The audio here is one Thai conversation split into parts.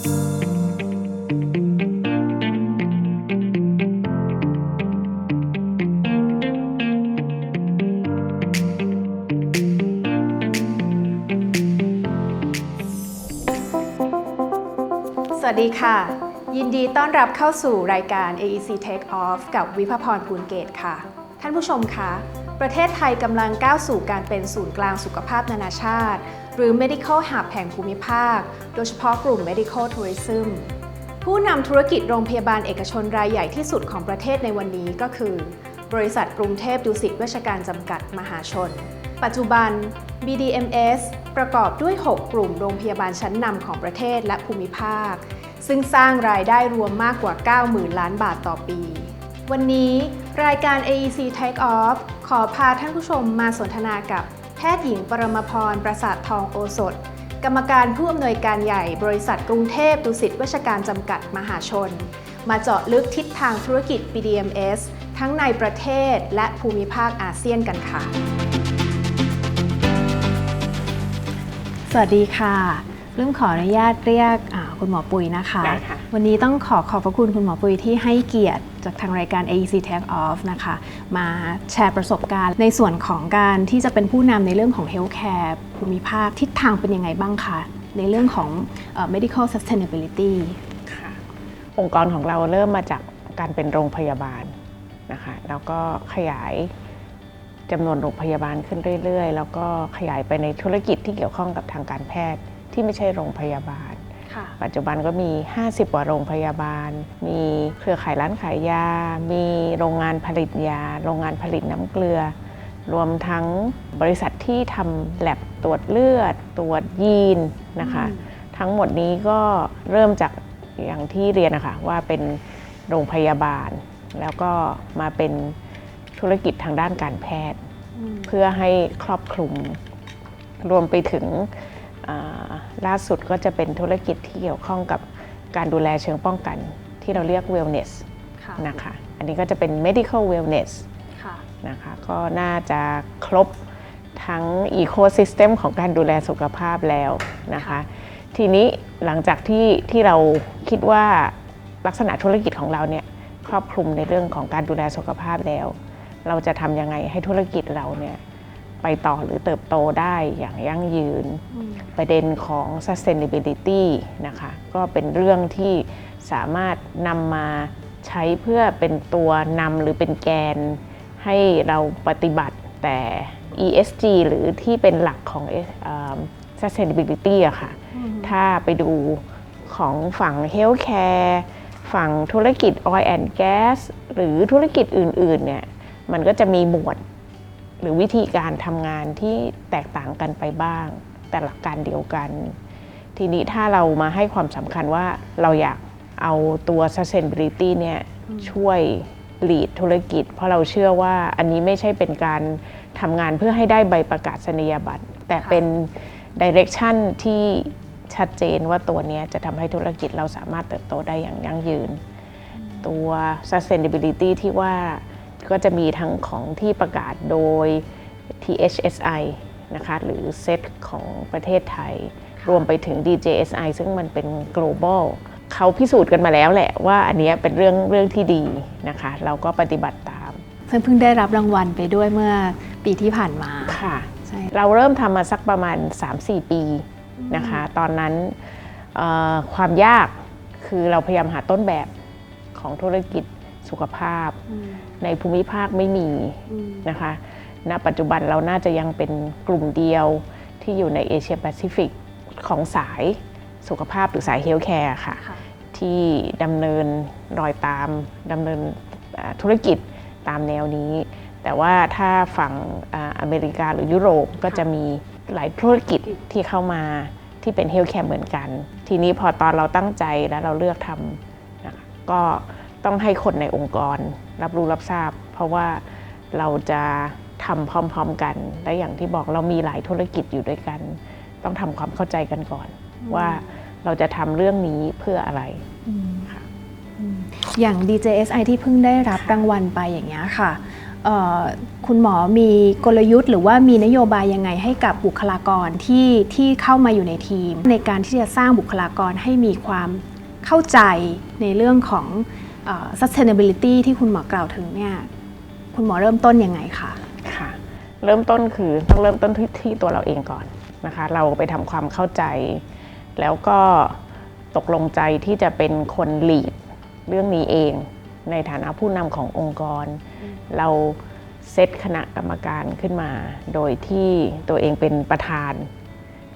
สวัสดีค่ะ ยินดีต้อนรับเข้าสู่รายการ AEC Take Off กับวิภพรภูลเกตค่ะ ท่านผู้ชมคะ ประเทศไทยกำลังก้าวสู่การเป็นศูนย์กลางสุขภาพนานาชาติ รือ Medical Hub แห่งภูมิภาค โดยเฉพาะกลุ่ม Medical Tourism ผู้นำธุรกิจโรงพยาบาลเอกชนรายใหญ่ที่สุดของประเทศในวันนี้ก็คือ บริษัทกรุงเทพดุสิตเวชการจำกัดมหาชน ปัจจุบัน BDMS ประกอบด้วย 6 กลุ่มโรงพยาบาลชั้นนำของประเทศและภูมิภาค ซึ่งสร้างรายได้รวมมากกว่า 90,000 ล้านบาทต่อปี วันนี้รายการ AEC Take Off ขอพาท่านผู้ชมมาสนทนากับ แพทย์หญิงปรมาพร ประสาททองโอสถ กรรมการผู้อำนวยการใหญ่บริษัทกรุงเทพดุสิตเวชการจำกัดมหาชน มาเจาะลึกทิศทางธุรกิจ BDMS ทั้งในประเทศและภูมิภาคอาเซียนกันค่ะ สวัสดีค่ะ เริ่มขออนุญาตเรียกคุณหมอปุ๋ยนะคะ ได้ค่ะ วันนี้ต้องขอขอบพระคุณคุณหมอปุยที่ให้เกียรติจากทางรายการ AEC Take Off นะคะ มาแชร์ประสบการณ์ ในส่วนของการที่จะเป็นผู้นำในเรื่องของ Healthcare ภูมิภาคทิศทางเป็นยังไงบ้างคะในเรื่องของ medical sustainability ค่ะองค์กรของเราเริ่มมาจากการเป็นโรงพยาบาลนะคะแล้วก็ขยายจำนวนโรงพยาบาลขึ้นเรื่อยๆ แล้วก็ขยายไปในธุรกิจที่เกี่ยวข้องกับทางการแพทย์ที่ไม่ใช่โรงพยาบาล ปัจจุบันก็มี 50กว่าโรงพยาบาล มีเครือข่ายร้านขายยา มีโรงงานผลิตยา โรงงานผลิตน้ำเกลือ รวมทั้งบริษัทที่ทำแลบตรวจเลือด ตรวจยีนนะคะอืมทั้งหมดนี้ก็เริ่มจากอย่างที่เรียนนะคะว่าเป็นโรงพยาบาล แล้วก็มาเป็นธุรกิจทางด้านการแพทย์อืมเพื่อให้ครอบคลุมรวมไปถึงอ่า ล่าสุดก็จะเป็นธุรกิจที่เกี่ยวข้องกับการดูแลเชิงป้องกัน ที่เราเรียก wellness ค่ะนะคะ อันนี้ก็จะเป็น medical wellness ค่ะนะคะ ก็น่าจะครบทั้ง ecosystem ของการดูแลสุขภาพแล้วนะคะ ทีนี้หลังจากที่ที่เราคิดว่าลักษณะธุรกิจของเราเนี่ยครอบคลุมในเรื่องของการดูแลสุขภาพแล้ว เราจะทำยังไงให้ธุรกิจเราเนี่ย ไปต่อหรือเติบโตได้อย่างยั่งยืนอืมประเด็นของ sustainability นะคะก็เป็นเรื่องที่สามารถนำมาใช้เพื่อเป็นตัวนำหรือเป็นแกนให้เราปฏิบัติแต่ ESG หรือที่เป็นหลักของเอ่อ sustainability อะค่ะ ถ้าไปดูของฝั่ง healthcare ฝั่งธุรกิจ oil and gas หรือธุรกิจอื่น ๆ เนี่ย มันก็จะมีหมวด หรือวิธีการทำงานที่แตกต่างกันไปบ้าง แต่หลักการเดียวกัน ทีนี้ถ้าเรามาให้ความสำคัญว่าเราอยากเอาตัว sustainability เนี่ยช่วย lead ธุรกิจ เพราะเราเชื่อว่าอันนี้ไม่ใช่เป็นการทำงานเพื่อให้ได้ใบประกาศนียบัตร แต่เป็น direction ที่ชัดเจนว่าตัวนี้จะทำให้ธุรกิจเราสามารถเติบโตได้อย่างยั่งยืน ตัว sustainability ที่ว่า ก็จะมีทั้งของที่ประกาศโดย THSI นะคะหรือเซตของประเทศไทย รวมไปถึง DJSI ซึ่งมันเป็น global เขาพิสูจน์กันมาแล้วแหละว่าอันเนี้ยเป็นเรื่องเรื่องที่ดีนะคะ เราก็ปฏิบัติตามซึ่งเพิ่งได้รับรางวัลไปด้วยเมื่อปีที่ผ่านมาค่ะใช่เราเริ่มทำมาสักประมาณ 3-4 ปีนะคะ ตอนนั้นเอ่อความยากคือเราพยายามหาต้นแบบของธุรกิจสุขภาพอืม ในภูมิภาคไม่มีอืมนะคะ ณ ปัจจุบันเราน่าจะยังเป็นกลุ่มเดียวที่อยู่ในเอเชียแปซิฟิกของสายสุขภาพหรือสายเฮลท์แคร์ค่ะค่ะที่ดำเนินรอยตามดำเนินอ่าธุรกิจตามแนวนี้ แต่ว่าถ้าฝั่งอ่าอเมริกาหรือยุโรปก็จะมีหลายธุรกิจที่เข้ามาที่เป็นเฮลท์แคร์เหมือนกัน ทีนี้พอตอนเราตั้งใจแล้วเราเลือกทำนะคะก็ ต้องให้คนในองค์กรรับรู้รับทราบ เพราะว่าเราจะทำพร้อมๆกัน และอย่างที่บอกเรามีหลายธุรกิจอยู่ด้วยกัน ต้องทำความเข้าใจกันก่อน ว่าเราจะทำเรื่องนี้เพื่ออะไรอืมค่ะอืมอย่าง DJSI ที่เพิ่งได้รับรางวัลไปอย่างเงี้ยค่ะเอ่อคุณหมอมีกลยุทธ์ หรือว่ามีนโยบายยังไงให้กับบุคลากรที่ที่เข้ามาอยู่ในทีม ในการที่จะสร้างบุคลากรให้มีความเข้าใจในเรื่องของเอ่อ sustainability ที่คุณหมอกล่าวถึงเนี่ยคุณหมอเริ่มต้นยังไงคะค่ะ เริ่มต้นคือต้องเริ่มต้นที่ที่ตัวเราเองก่อนนะคะ เราไปทำความเข้าใจ แล้วก็ตกลงใจที่จะเป็นคนลีดเรื่องนี้เองในฐานะผู้นำขององค์กร เราเซตคณะกรรมการขึ้นมา โดยที่ตัวเองเป็นประธาน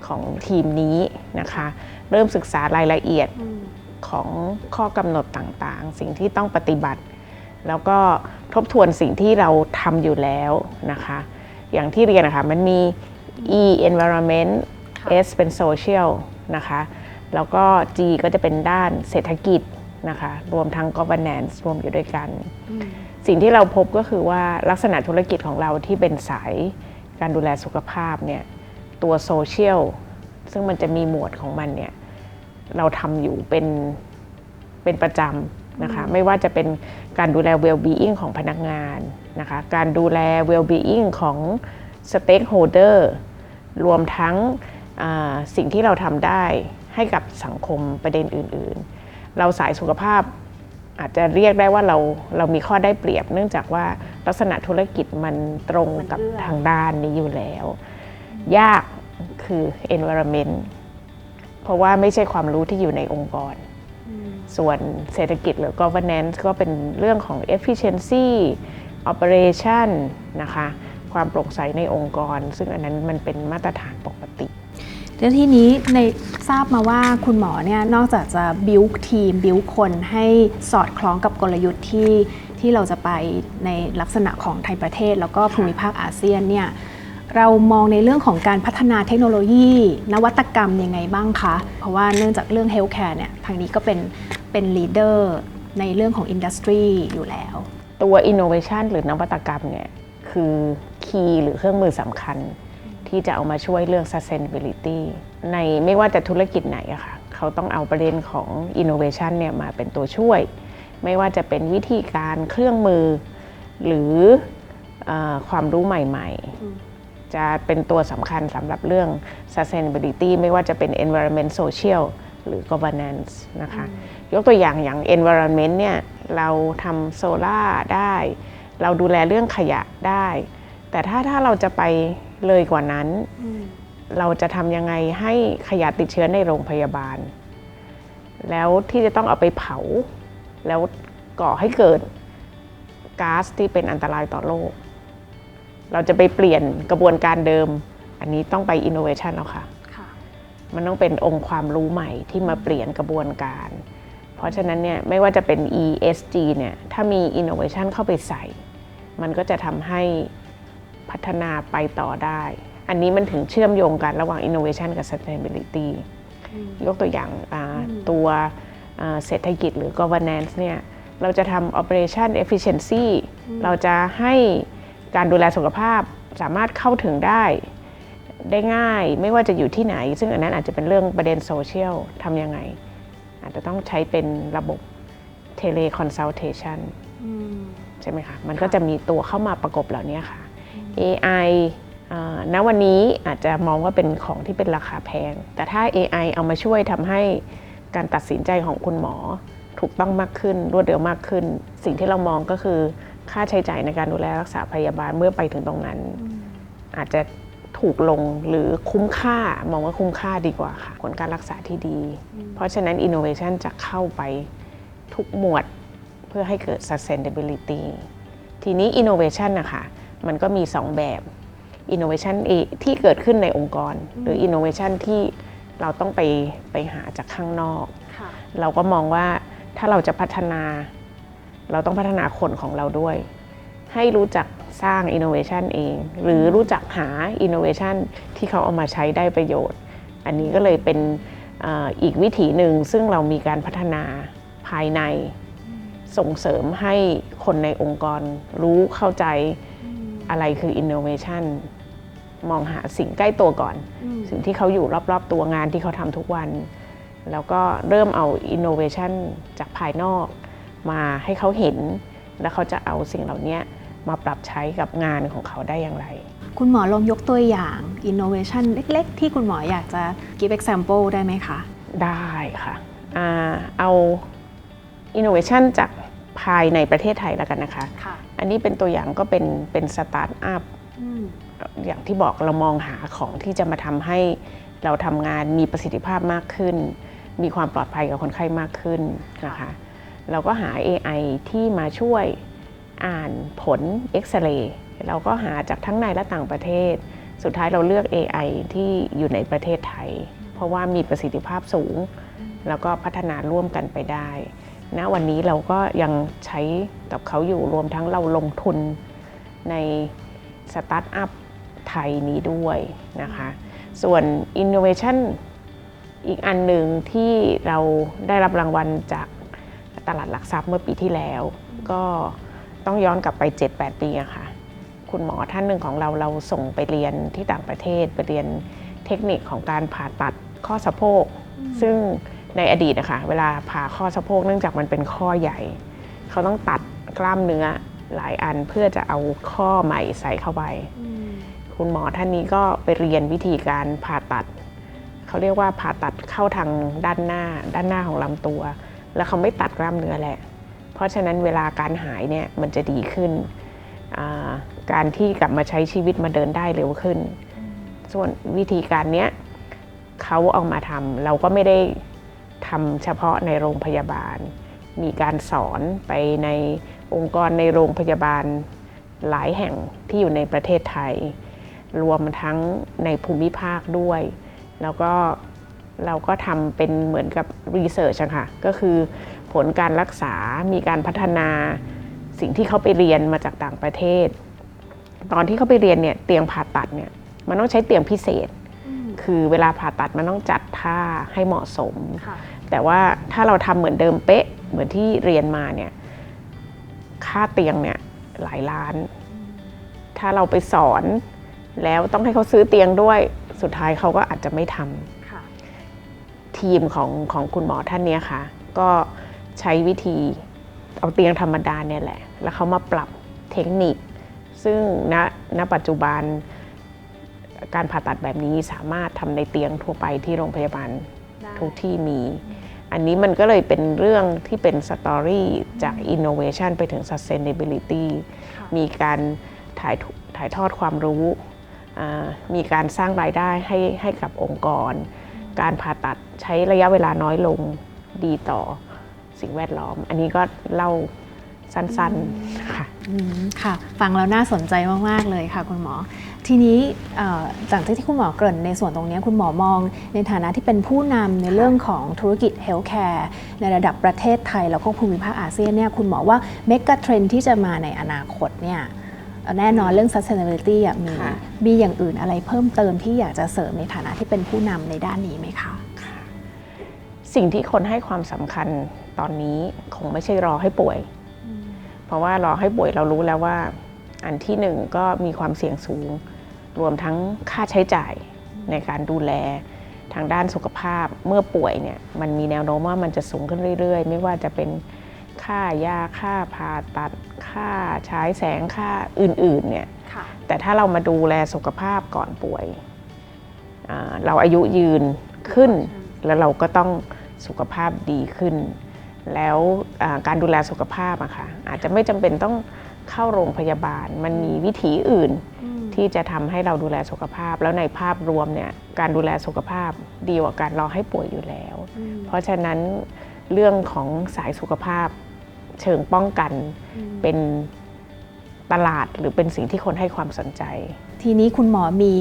ของทีมนี้นะคะ เริ่มศึกษารายละเอียด ของข้อกำหนดต่างๆ สิ่งที่ต้องปฏิบัติ แล้วก็ทบทวนสิ่งที่เราทำอยู่แล้วนะคะ อย่างที่เรียนนะคะมันมี E environment ค่ะ S เป็น social นะคะแล้วก็ G ก็จะเป็นด้านเศรษฐกิจนะคะรวมทั้ง governance รวมอยู่ด้วยกัน สิ่งที่เราพบก็คือว่าลักษณะธุรกิจของเราที่เป็นสายการดูแลสุขภาพเนี่ยตัวโซเชียลซึ่งมันจะมีหมวดของมันเนี่ย เราทำอยู่เป็นเป็นประจำนะคะไม่ว่าจะเป็นการดูแล well-being ของพนักงานนะคะการดูแล well-being ของ stakeholder รวมทั้งอ่าสิ่งที่เราทำได้ให้กับสังคมประเด็นอื่น ๆ เราสายสุขภาพอาจจะเรียกได้ว่าเราเรามีข้อได้เปรียบ เนื่องจากว่าลักษณะธุรกิจมันตรงกับมันเอื้อทางด้านนี้อยู่แล้ว ยากคือ environment เพราะว่าไม่ใช่ความรู้ที่อยู่ในองค์กร ส่วนเศรษฐกิจหรือ governance ก็เป็นเรื่องของ efficiency operation นะคะ ความโปร่งใสในองค์กร ซึ่งอันนั้นมันเป็นมาตรฐานปกติแล้วทีนี้ในทราบมาว่าคุณหมอเนี่ยนอกจากจะบิวทีมบิวคนให้สอดคล้องกับกลยุทธ์ที่ที่เราจะไปในลักษณะของไทยประเทศ แล้วก็ภูมิภาคอาเซียนเนี่ย เรามองในเรื่องของการพัฒนาเทคโนโลยี นวัตกรรมยังไงบ้างคะ เพราะว่าเนื่องจากเรื่องเฮลท์แคร์เนี่ยทางนี้ก็เป็นเป็นลีดเดอร์ในเรื่องของอินดัสทรีอยู่แล้ว ตัว innovation หรือนวัตกรรมเนี่ยคือคีย์หรือเครื่องมือสำคัญ ที่จะเอามาช่วยเรื่อง sustainability ในไม่ว่าจะธุรกิจไหนอะค่ะเขาต้องเอาประเด็นของ innovation เนี่ยมาเป็นตัวช่วย ไม่ว่าจะเป็นวิธีการเครื่องมือ หรือเออความรู้ใหม่ ๆ จะเป็นตัวสำคัญสำหรับเรื่อง sustainability ไม่ว่าจะเป็น environment social หรือ governance นะคะ ยกตัวอย่างอย่าง environment เนี่ยเราทำโซล่าร์ได้ เราดูแลเรื่องขยะได้ แต่ถ้าถ้าเราจะไปเลยกว่านั้น เราจะทำยังไงให้ขยะติดเชื้อในโรงพยาบาล แล้วที่จะต้องเอาไปเผา แล้วก่อให้เกิดก๊าซที่เป็นอันตรายต่อโลก เราจะไปเปลี่ยนกระบวนการเดิม อันนี้ต้องไป innovation แล้วค่ะค่ะ มันต้องเป็นองค์ความรู้ใหม่ที่มาเปลี่ยนกระบวนการ เพราะฉะนั้นเนี่ยไม่ว่าจะเป็น ESG เนี่ยถ้ามี innovation เข้าไปใส่ มันก็จะทำให้พัฒนาไปต่อได้ อันนี้มันถึงเชื่อมโยงกันระหว่าง innovation กับ sustainability ยกตัวอย่างอ่าตัวอ่าเศรษฐกิจหรือ governance เนี่ยเราจะทำ operation efficiency เราจะให้ การดูแลสุขภาพสามารถเข้าถึงได้ได้ง่ายไม่ว่าจะอยู่ที่ไหน ซึ่งอันนั้นอาจจะเป็นเรื่องประเด็นโซเชียลทำยังไง อาจจะต้องใช้เป็นระบบ teleconsultation ใช่ไหมคะมันก็จะมีตัวเข้ามาประกบเหล่านี้ค่ะ AI อ่าณวันนี้อาจจะมองว่าเป็นของที่เป็นราคาแพง แต่ถ้า AI เอามาช่วยทำให้การตัดสินใจของคุณหมอถูกต้องมากขึ้นรวดเร็วมากขึ้น สิ่งที่เรามองก็คือ ค่าใช้จ่ายในการดูแลรักษาพยาบาลเมื่อไปถึงตรงนั้น อาจจะถูกลงหรือคุ้มค่ามองว่าคุ้มค่าดีกว่าค่ะผลการรักษาที่ดี เพราะฉะนั้น innovation จะเข้าไปทุกหมวดเพื่อให้เกิด sustainability ทีนี้ innovation นะคะมันก็มี 2 แบบ innovation เอที่เกิดขึ้นในองค์กร หรือ innovation ที่เราต้องไปไปหาจากข้างนอกค่ะเราก็มองว่าถ้าเราจะพัฒนา เราต้องพัฒนาคนของเราด้วย ให้รู้จักสร้าง innovation เอง หรือรู้จักหา innovation ที่เขาเอามาใช้ได้ประโยชน์ อันนี้ก็เลยเป็นอ,อีกวิถีหนึ่งซึ่งเรามีการพัฒนาภายในส่งเสริมให้คนในองค์กรรู้เข้าใจอะไรคือ innovation มองหาสิ่งใกล้ตัวก่อน สิ่งที่เขาอยู่รอบๆตัวงานที่เขาทำทุกวัน แล้วก็เริ่มเอา innovation จากภายนอก มาให้เขาเห็น แล้วเขาจะเอาสิ่งเหล่านี้มาปรับใช้กับงานของเขาได้อย่างไร คุณหมอลองยกตัวอย่าง innovation เล็ก ๆ ที่คุณหมออยากจะ give example ได้ไหมคะ ได้ค่ะอ่าเอา innovation จากภายในประเทศไทยแล้วกันนะคะค่ะอันนี้เป็นตัวอย่างก็เป็นเป็นสตาร์ทอัพอืมอย่างที่บอกเรามองหาของที่จะมาทำให้เราทำงานมีประสิทธิภาพมากขึ้น มีความปลอดภัยกับคนไข้มากขึ้นนะคะ เราก็หา AI ที่มาช่วยอ่านผลเอ็กซเรย์เราก็หาจากทั้งในและต่างประเทศ สุดท้ายเราเลือก AI ที่อยู่ในประเทศไทย เพราะว่ามีประสิทธิภาพสูง แล้วก็พัฒนาร่วมกันไปได้ณวันนี้เราก็ยังใช้กับเขาอยู่รวมทั้งเราลงทุนในสตาร์ทอัพไทยนี้ด้วยนะคะ ส่วน Innovation อีกอันหนึ่งที่เราได้รับรางวัลจาก ตลาดหลักทรัพย์เมื่อปีที่แล้ว ก็ต้องย้อนกลับไป 7-8 ปีอะค่ะคุณหมอท่านหนึ่งของเราเราส่งไปเรียนที่ต่างประเทศไปเรียนเทคนิคของการผ่าตัดข้อสะโพก ซึ่งในอดีตนะคะเวลาผ่าข้อสะโพกเนื่องจากมันเป็นข้อใหญ่ เขาต้องตัดกล้ามเนื้อหลายอันเพื่อจะเอาข้อใหม่ใส่เข้าไป คุณหมอท่านนี้ก็ไปเรียนวิธีการผ่าตัด เขาเรียกว่าผ่าตัดเข้าทางด้านหน้าด้านหน้าของลำตัว แล้วเขาไม่ตัดกล้ามเนื้อแหละ เพราะฉะนั้นเวลาการหายเนี่ยมันจะดีขึ้น การที่กลับมาใช้ชีวิตมาเดินได้เร็วขึ้น ส่วนวิธีการเนี้ยเขาเอามาทำเราก็ไม่ได้ทำเฉพาะในโรงพยาบาล มีการสอนไปในองค์กรในโรงพยาบาลหลายแห่งที่อยู่ในประเทศไทย รวมทั้งในภูมิภาคด้วย แล้วก็ เราก็ทำเป็นเหมือนกับรีเสิร์ชอะค่ะ ก็คือผลการรักษา มีการพัฒนาสิ่งที่เขาไปเรียนมาจากต่างประเทศ ตอนที่เขาไปเรียนเนี่ยเตียงผ่าตัดเนี่ยมันต้องใช้เตียงพิเศษ คือเวลาผ่าตัดมันต้องจัดท่าให้เหมาะสมค่ะแต่ว่าถ้าเราทำเหมือนเดิมเป๊ะเหมือนที่เรียนมาเนี่ยค่าเตียงเนี่ยหลายล้าน ถ้าเราไปสอนแล้วต้องให้เขาซื้อเตียงด้วย สุดท้ายเขาก็อาจจะไม่ทำค่ะ ทีมของของคุณหมอท่านเนี้ยค่ะ ก็ใช้วิธีเอาเตียงธรรมดาเนี่ยแหละ แล้วเขามาปรับเทคนิค ซึ่งณณปัจจุบันการผ่าตัดแบบนี้สามารถทำในเตียงทั่วไปที่โรงพยาบาลทุกที่มี อันนี้มันก็เลยเป็นเรื่องที่เป็นสตอรี่จาก innovation ไปถึง sustainability ค่ะมีการถ่ายทถ่ายทอดความรู้อ่ามีการสร้างรายได้ให้ให้กับองค์กร การผ่าตัดใช้ระยะเวลาน้อยลงดีต่อสิ่งแวดล้อม อันนี้ก็เล่าสั้นๆค่ะค่ะ ฟังแล้วน่าสนใจมาก ๆ เลยค่ะคุณหมอ ทีนี้จากที่คุณหมอเกริ่นในส่วนตรงนี้คุณหมอมอง ในฐานะที่เป็นผู้นำในเรื่องของธุรกิจเฮลท์แคร์ในระดับประเทศไทย แล้วก็ภูมิภาคอาเซียนเนี่ยคุณหมอว่าเมกะเทรนที่จะมาในอนาคตเนี่ย แน่นอนเรื่อง sustainability อะมีค่ะมีอย่างอื่นอะไรเพิ่มเติมที่อยากจะเสริมในฐานะที่เป็นผู้นำในด้านนี้ไหมคะสิ่งที่คนให้ความสำคัญตอนนี้คงไม่ใช่รอให้ป่วย เพราะว่ารอให้ป่วยเรารู้แล้วว่า อันที่หนึ่งก็มีความเสี่ยงสูง รวมทั้งค่าใช้จ่ายในการดูแลทางด้านสุขภาพเมื่อป่วยเนี่ยมันมีแนวโน้มว่ามันจะสูงขึ้นเรื่อยๆ ไม่ว่าจะเป็นค่ายาค่าผ่าตัด ค่าใช้แสงค่าอื่นๆเนี่ยค่ะแต่ถ้าเรามาดูแลสุขภาพก่อนป่วยอ่าเราอายุยืนขึ้น แล้วเราก็ต้องสุขภาพดีขึ้น แล้วอ่าการดูแลสุขภาพอะค่ะอาจจะไม่จำเป็นต้องเข้าโรงพยาบาล มันมีวิธีอื่นที่จะทำให้เราดูแลสุขภาพ แล้วในภาพรวมเนี่ยการดูแลสุขภาพดีกว่าการรอให้ป่วยอยู่แล้ว เพราะฉะนั้นเรื่องของสายสุขภาพ เชิงป้องกันเป็นตลาดหรือเป็นสิ่งที่คนให้ความสนใจ ทีนี้คุณหมอมี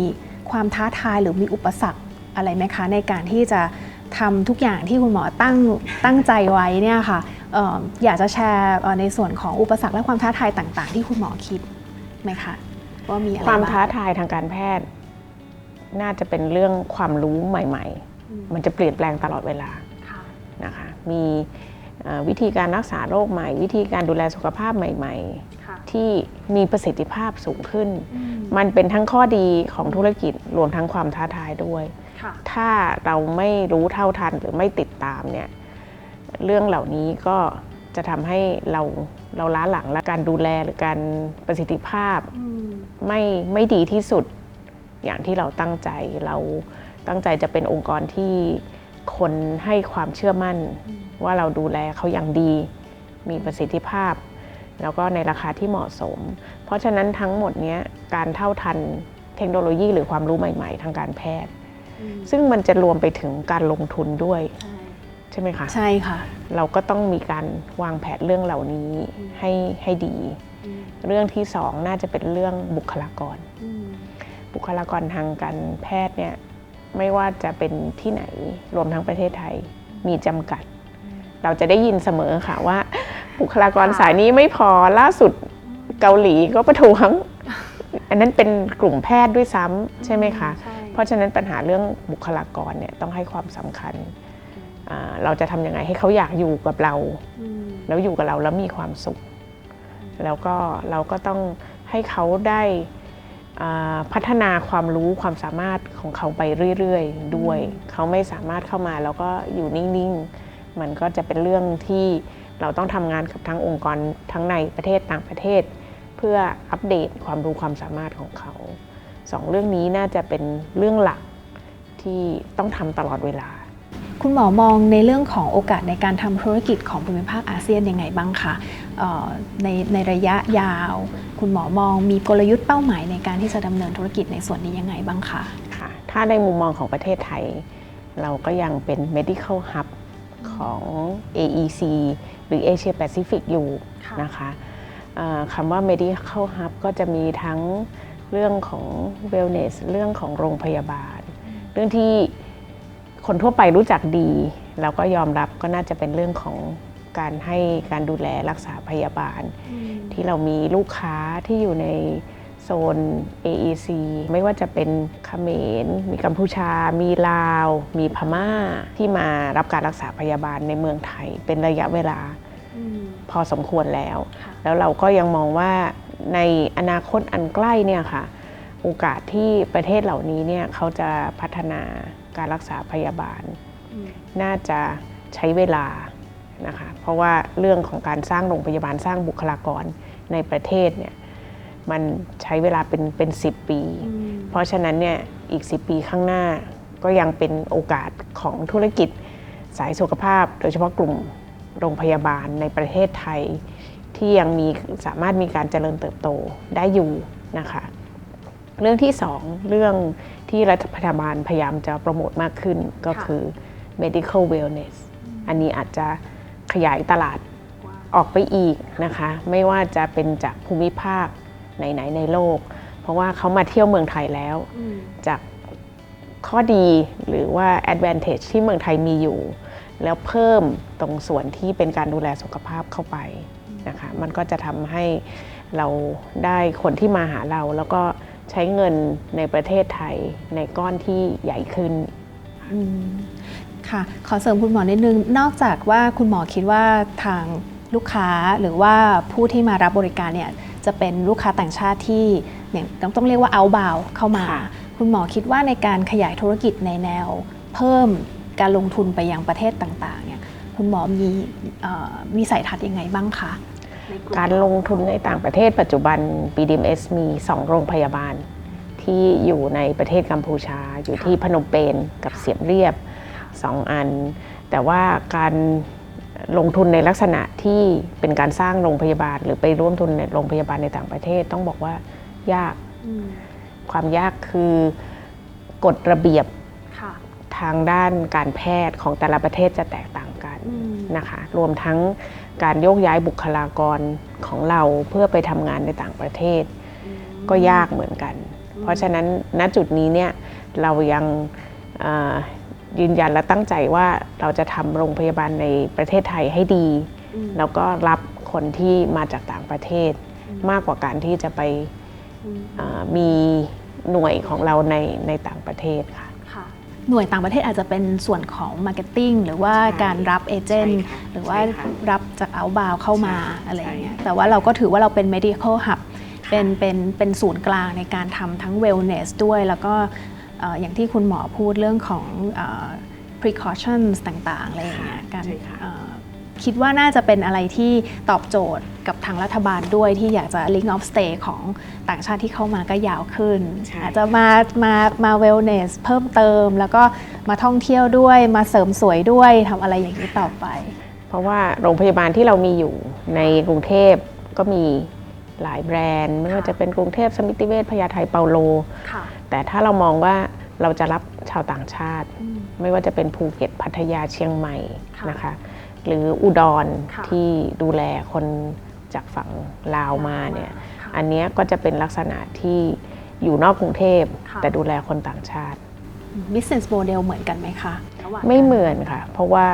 ความท้าทายหรือมีอุปสรรคอะไรไหมคะ ในการที่จะทำทุกอย่างที่คุณหมอตั้งตั้งใจไว้เนี่ยค่ะเอ่ออยากจะแชร์เอ่อในส่วนของอุปสรรคและความท้าทายต่าง ๆ ที่คุณหมอคิดไหมคะว่ามีอะไรความบ้งท้าทายทางการแพทย์ น่าจะเป็นเรื่องความรู้ใหม่อืมๆมันจะเปลี่ยนแปลงตลอดเวลาค่ะนะคะมีเอ่อ วิธีการรักษาโรคใหม่ วิธีการดูแลสุขภาพใหม่ค่ะๆที่มีประสิทธิภาพสูงขึ้น มันเป็นทั้งข้อดีของธุรกิจรวมทั้งความท้าทายด้วยค่ะถ้าเราไม่รู้เท่าทันหรือไม่ติดตามเนี่ยเรื่องเหล่านี้ก็จะทำให้เราเราล้าหลังและการดูแลหรือการประสิทธิภาพไม่ไม่ดีที่สุดอย่างที่เราตั้งใจเราตั้งใจจะเป็นองค์กรที่คนให้ความเชื่อมั่น ว่าเราดูแลเขาอย่างดี มีประสิทธิภาพ แล้วก็ในราคาที่เหมาะสม เพราะฉะนั้นทั้งหมดเนี้ยการเท่าทันเทคโนโลยีหรือความรู้ใหม่ ๆ ทางการแพทย์ ซึ่งมันจะรวมไปถึงการลงทุนด้วยใช่ไหมคะใช่ค่ะ เราก็ต้องมีการวางแผนเรื่องเหล่านี้ให้ให้ดี เรื่องที่สองน่าจะเป็นเรื่องบุคลากร บุคลากรทางการแพทย์เนี่ยไม่ว่าจะเป็นที่ไหนรวมทั้งประเทศไทยมีจำกัด เราจะได้ยินเสมอค่ะว่า บุคลากรค่ะสายนี้ไม่พอล่าสุดเกาหลีก็ประท้วง อันนั้นเป็นกลุ่มแพทย์ด้วยซ้ำใช่ไหมคะใช่เพราะฉะนั้นปัญหาเรื่องบุคลากรเนี่ยต้องให้ความสำคัญอ่าเราจะทำยังไงให้เขาอยากอยู่กับเรา แล้วอยู่กับเราแล้วมีความสุข แล้วก็เราก็ต้องให้เขาได้อ่าพัฒนาความรู้ความสามารถของเขาไปเรื่อย ๆ ด้วย เขาไม่สามารถเข้ามาแล้วก็อยู่นิ่ง ๆ มันก็จะเป็นเรื่องที่เราต้องทำงานกับทั้งองค์กรทั้งในประเทศต่างประเทศ เพื่ออัปเดตความรู้ความสามารถของเขาสองเรื่องนี้น่าจะเป็นเรื่องหลักที่ต้องทำตลอดเวลา คุณหมอมองในเรื่องของโอกาสในการทำธุรกิจของภูมิภาคอาเซียนยังไงบ้างคะเอ่อในในระยะยาว คุณหมอมองมีกลยุทธ์เป้าหมายในการที่จะดำเนินธุรกิจในส่วนนี้ยังไงบ้างคะค่ะถ้าในมุมมองของประเทศไทย เราก็ยังเป็น medical hub ของ AEC หรือ Asia Pacific อยู่ค่ะนะคะเอ่อคำว่า medical hub ก็จะมีทั้งเรื่องของ wellness เรื่องของโรงพยาบาล เรื่องที่คนทั่วไปรู้จักดี แล้วก็ยอมรับก็น่าจะเป็นเรื่องของการให้การดูแลรักษาพยาบาล ที่เรามีลูกค้าที่อยู่ใน โซน AEC ไม่ว่าจะเป็นเขมร มีกัมพูชา มีลาว มีพม่า ที่มารับการรักษาพยาบาลในเมืองไทย เป็นระยะเวลาพอสมควรแล้วค่ะแล้วเราก็ยังมองว่าในอนาคตอันใกล้เนี่ยค่ะ โอกาสที่ประเทศเหล่านี้เนี่ยเขาจะพัฒนาการรักษาพยาบาล น่าจะใช้เวลานะคะ เพราะว่าเรื่องของการสร้างโรงพยาบาลสร้างบุคลากรในประเทศเนี่ย มันใช้เวลาเป็นเป็นสิปี เพราะฉะนั้นเนี่ยอีก 10 ปีข้างหน้าก็ยังเป็นโอกาสของธุรกิจสายสุขภาพ โดยเฉพาะกลุ่มโรงพยาบาลในประเทศไทย ที่ยังมีสามารถมีการเจริญเติบโตได้อยู่นะคะเรื่องที่สองเรื่องที่รัฐบาลพยายามจะโปรโมทมากขึ้นก็ค่ะคือ medical wellness อันนี้อาจจะขยายตลาดออกไปอีกนะคะ ไม่ว่าจะเป็นจากภูมิภาค ไหนๆในโลก เพราะว่าเขามาเที่ยวเมืองไทยแล้ว จากข้อดีหรือว่า advantage ที่เมืองไทยมีอยู่ แล้วเพิ่มตรงส่วนที่เป็นการดูแลสุขภาพเข้าไปนะคะมันก็จะทำให้เราได้คนที่มาหาเรา แล้วก็ใช้เงินในประเทศไทยในก้อนที่ใหญ่ขึ้นอืมค่ะ ขอเสริมคุณหมอนิดนึง นอกจากว่าคุณหมอคิดว่าทางลูกค้าหรือว่าผู้ที่มารับบริการเนี่ย จะเป็นลูกค้าต่างชาติที่อย่างต้องเรียกว่าเอาบาวเข้ามาค่ะคุณหมอคิดว่าในการขยายธุรกิจในแนว เพิ่มการลงทุนไปยังประเทศต่างๆเนี่ยคุณหมอมีเอ่อวิสัยทัศน์ยังไงบ้างคะในลุ่มการลงทุนในต่างประเทศปัจจุบัน BDMS มี 2 โรงพยาบาล ที่อยู่ในประเทศกัมพูชา อยู่ที่พนมเปญกับเสียมเรียบ 2 อัน แต่ว่าการ ลงทุนในลักษณะที่เป็นการสร้างโรงพยาบาล หรือไปร่วมทุนในโรงพยาบาลในต่างประเทศ ต้องบอกว่ายากอืมความยากคือกฎระเบียบค่ะทางด้านการแพทย์ของแต่ละประเทศจะแตกต่างกันอืมนะคะรวมทั้งการโยกย้ายบุคลากรของเราเพื่อไปทำงานในต่างประเทศ ก็ยากเหมือนกัน เพราะฉะนั้นณจุดนี้เนี่ยเรายังเอ่อ ยืนยันและตั้งใจว่าเราจะทำโรงพยาบาลในประเทศไทยให้ดีอืมแล้วก็รับคนที่มาจากต่างประเทศ มากกว่าการที่จะไปอืมเอ่อมีหน่วยของเราในในต่างประเทศค่ะค่ะหน่วยต่างประเทศอาจจะเป็นส่วนของ Marketing หรือว่าใช่การรับเอเจนต์ใช่ค่ะหรือว่าใช่ค่ะรับจากเอาบาวเข้ามาใช่อะไรอย่างเงี้ยใช่แต่ว่าเราก็ถือว่าเราเป็น medical hub เป็นเป็นเป็นศูนย์กลางในการทำทั้ง wellness ด้วย แล้วก็เอ่ออย่างที่คุณหมอพูดเรื่องของเอ่อ precautions ต่างๆ อะไรอย่างเงี้ยการใช่ค่ะเอ่อคิดว่าน่าจะเป็นอะไรที่ตอบโจทย์กับทางรัฐบาลด้วยที่อยากจะ link of stay ของต่างชาติที่เข้ามาก็ยาวขึ้นใช่อาจจะมามามา wellness เพิ่มเติม แล้วก็มาท่องเที่ยวด้วยมาเสริมสวยด้วยทำอะไรอย่างนี้ต่อไป เพราะว่าโรงพยาบาลที่เรามีอยู่ในกรุงเทพก็มี หลายแบรนด์ ไม่ว่าจะเป็นกรุงเทพสมิติเวชพญาไทเปาโลค่ะแต่ถ้าเรามองว่าเราจะรับชาวต่างชาติ ไม่ว่าจะเป็นภูเก็ตพัทยาเชียงใหม่ค่ะนะคะ หรืออุดรค่ะที่ดูแลคนจากฝั่งลาวมาเนี่ยค่ะอันเนี้ยก็จะเป็นลักษณะที่อยู่นอกกรุงเทพค่ะแต่ดูแลคนต่างชาติ business model เหมือนกันไหมคะระหว่างไม่เหมือนค่ะ เพราะว่า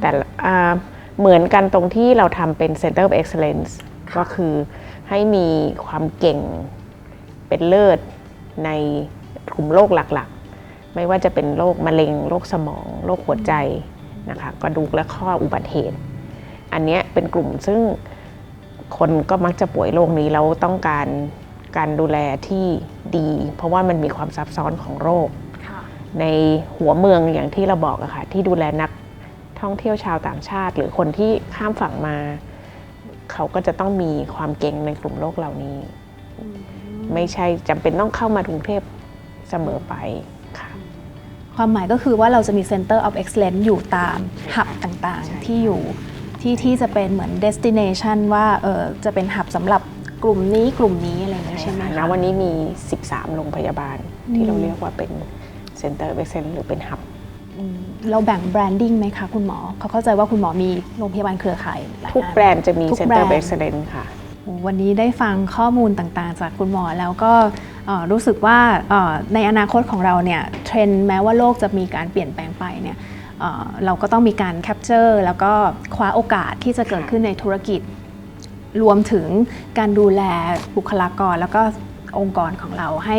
แต่ละอ่าเหมือนกันตรงที่เราทำเป็น Center of Excellence ก็คือ ให้มีความเก่งเป็นเลิศในกลุ่มโรคหลักๆ ไม่ว่าจะเป็นโรคมะเร็งโรคสมองโรคหัวใจนะคะกระดูกและข้ออุบัติเหตุ อันเนี้ยเป็นกลุ่มซึ่งคนก็มักจะป่วยโรคนี้แล้วต้องการการดูแลที่ดี เพราะว่ามันมีความซับซ้อนของโรคค่ะในหัวเมืองอย่างที่เราบอกอะค่ะที่ดูแลนักท่องเที่ยวชาวต่างชาติ หรือคนที่ข้ามฝั่งมา เขาก็จะต้องมีความเก่งในกลุ่มโลกเหล่านี้ ไม่ใช่จำเป็นต้องเข้ามากรุงเทพเสมอไปค่ะความหมายก็คือว่าเราจะมี Center of Excellence อยู่ตามหับต่างใช่ๆที่อยู่ที่ที่จะเป็นเหมือน destination ว่าเออจะเป็นหับสำหรับกลุ่มนี้กลุ่มนี้อะไรอย่างเงี้ยใช่ไหมณคะวันนี้มี 13 โรงพยาบาลอืที่มเราเรียกว่าเป็น Center of Excellence หรือเป็นหับอืม เราแบ่งแบรนดิ้งไหมคะคุณหมอ เขาเข้าใจว่าคุณหมอมีโรงพยาบาลเครือข่ายหลายทุกอันแบรนด์จะมีทุก Center of แบรนด์ Excellence ค่ะโอ้วันนี้ได้ฟังข้อมูลต่างๆ จากคุณหมอแล้วก็เอ่อรู้สึกว่าเอ่อในอนาคตของเราเนี่ยเทรนด์แม้ว่าโลกจะมีการเปลี่ยนแปลงไปเนี่ยเอ่อเราก็ต้องมีการแคปเจอร์แล้วก็คว้าโอกาสที่จะเกิดขึ้นในธุรกิจ รวมถึงการดูแลบุคลากร แล้วก็องค์กรของเราให้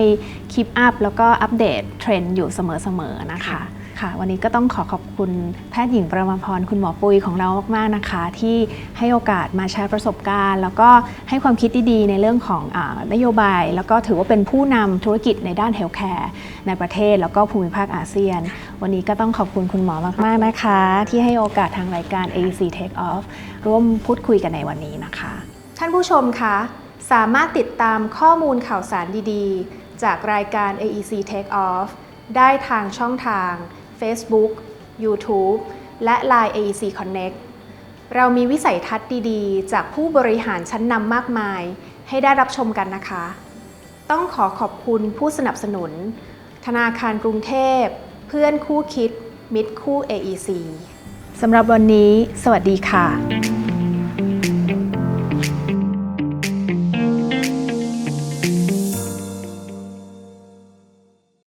คีปอัพแล้วก็อัปเดตเทรนด์อยู่เสมอๆนะคะ ค่ะวันนี้ก็ต้องขอขอบคุณแพทย์หญิงประมาพรคุณหมอปุยของเรามากๆนะคะ ที่ให้โอกาสมาแชร์ประสบการณ์ แล้วก็ให้ความคิดดีๆในเรื่องของอนโยบาย แล้วก็ถือว่าเป็นผู้นำธุรกิจในด้านเฮลท์แคร์ในประเทศ แล้วก็ภูมิภาคอาเซียน วันนี้ก็ต้องขอบคุณคุณหมอมากๆนะคะ ที่ให้โอกาสทางรายการ AEC Take Off ร่วมพูดคุยกันในวันนี้นะคะ ท่านผู้ชมคะสามารถติดตามข้อมูลข่าวสารดีๆ จากรายการ AEC Take Off ได้ทางช่องทาง Facebook YouTube และ Line AEC Connect เรามีวิสัยทัศน์ดีๆ จากผู้บริหารชั้นนำมากมาย ให้ได้รับชมกันนะคะ ต้องขอขอบคุณผู้สนับสนุน ธนาคารกรุงเทพ เพื่อนคู่คิด มิตรคู่ AEC สำหรับวันนี้ สวัสดีค่ะ